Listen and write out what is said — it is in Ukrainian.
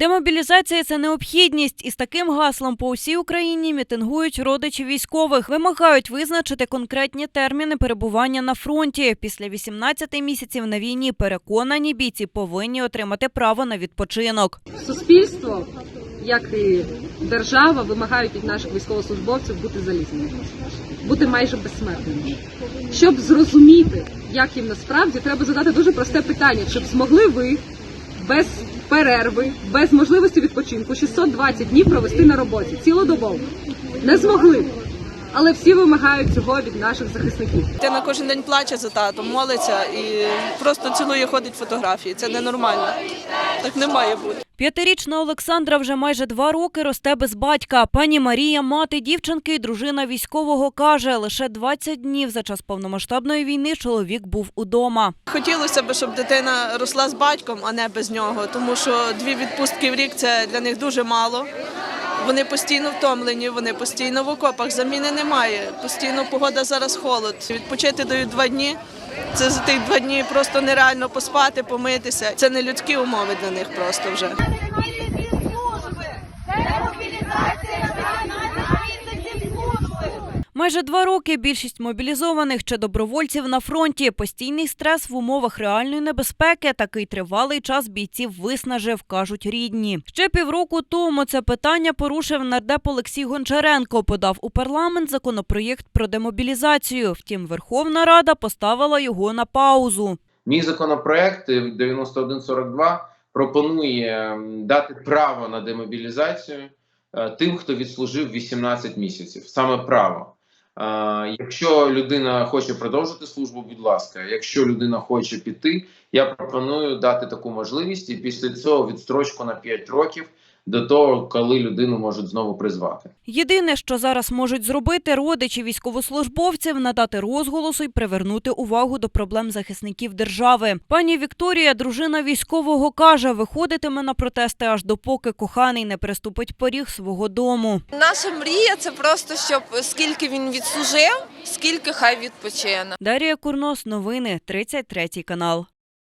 Демобілізація це необхідність, і з таким гаслом по усій Україні мітингують родичі військових, вимагають визначити конкретні терміни перебування на фронті. Після 18 місяців на війні переконані бійці повинні отримати право на відпочинок. суспільство, як і держава, вимагають від наших військовослужбовців бути залізними, бути майже безсмертними. Щоб зрозуміти, як їм насправді, треба задати дуже просте питання: щоб змогли ви без перерви, без можливості відпочинку 620 днів провести на роботі цілодобово. Не змогли. Але всі вимагають цього від наших захисників. Дитина кожен день плаче за татом, молиться і просто цілує ходить фотографії. Це ненормально. Так не має бути. П'ятирічна Олександра вже майже два роки росте без батька. Пані Марія, мати дівчинки і дружина військового, каже, лише 20 днів за час повномасштабної війни чоловік був удома. Хотілося б, щоб дитина росла з батьком, а не без нього, тому що дві відпустки в рік це для них дуже мало. Вони постійно втомлені, вони постійно в окопах. Заміни немає. Постійно погода зараз холод. Відпочити дають два дні. Це за тих два дні просто нереально поспати, помитися. Це не людські умови для них просто вже. Майже два роки більшість мобілізованих чи добровольців на фронті. Постійний стрес в умовах реальної небезпеки. Такий тривалий час бійців виснажив, кажуть рідні. Ще півроку тому це питання порушив нардеп Олексій Гончаренко. Подав у парламент законопроєкт про демобілізацію. Втім, Верховна Рада поставила його на паузу. Мій законопроект е, 9142 пропонує дати право на демобілізацію е, тим, хто відслужив 18 місяців. Саме право. Якщо людина хоче продовжити службу, будь ласка. Якщо людина хоче піти, я пропоную дати таку можливість і після цього відстрочку на 5 років до того, коли людину можуть знову призвати. Єдине, що зараз можуть зробити родичі військовослужбовців, надати розголосу і привернути увагу до проблем захисників держави. Пані Вікторія, дружина військового, каже, виходитиме на протести аж допоки коханий не переступить поріг свого дому. Наша мрія це просто щоб скільки він відслужив, скільки хай відпочине. Дарія Курнос, новини 33 канал.